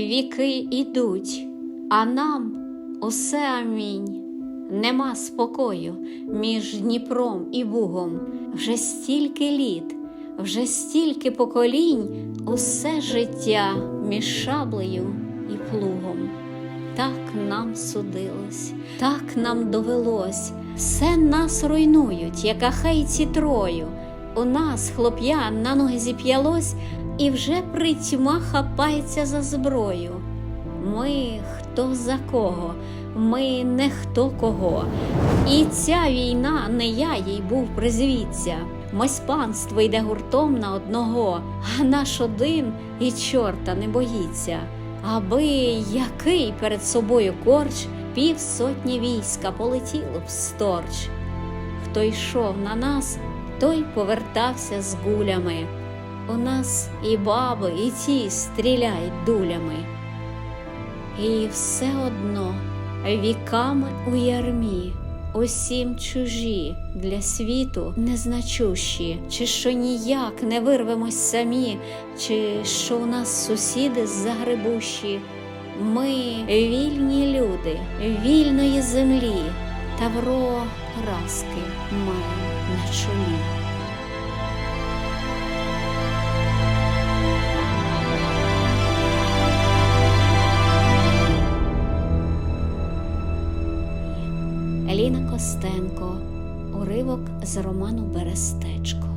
віки ідуть, а нам усе амінь. Нема спокою між Дніпром і Бугом. Вже стільки літ, вже стільки поколінь, усе життя між шаблею і плугом. Так нам судилось, так нам довелось, все нас руйнують, як ахейці трою. У нас хлоп'ян на ноги зіп'ялось, і вже притьма хапається за зброю. Ми хто за кого, ми не хто кого. І ця війна не я їй був призвіться. Мось панство йде гуртом на одного, а наш один і чорта не боїться. Аби який перед собою корч, півсотні війська полетіло б сторч. Хто йшов на нас, той повертався з гулями. У нас і баби, і ті стріляють дулями. І все одно віками у ярмі, усім чужі для світу незначущі, чи що ніяк не вирвемось самі, чи що у нас сусіди загребущі. Ми вільні люди, вільної землі, тавро праски маємо на чолі. Еліна Костенко, уривок з роману Берестечко.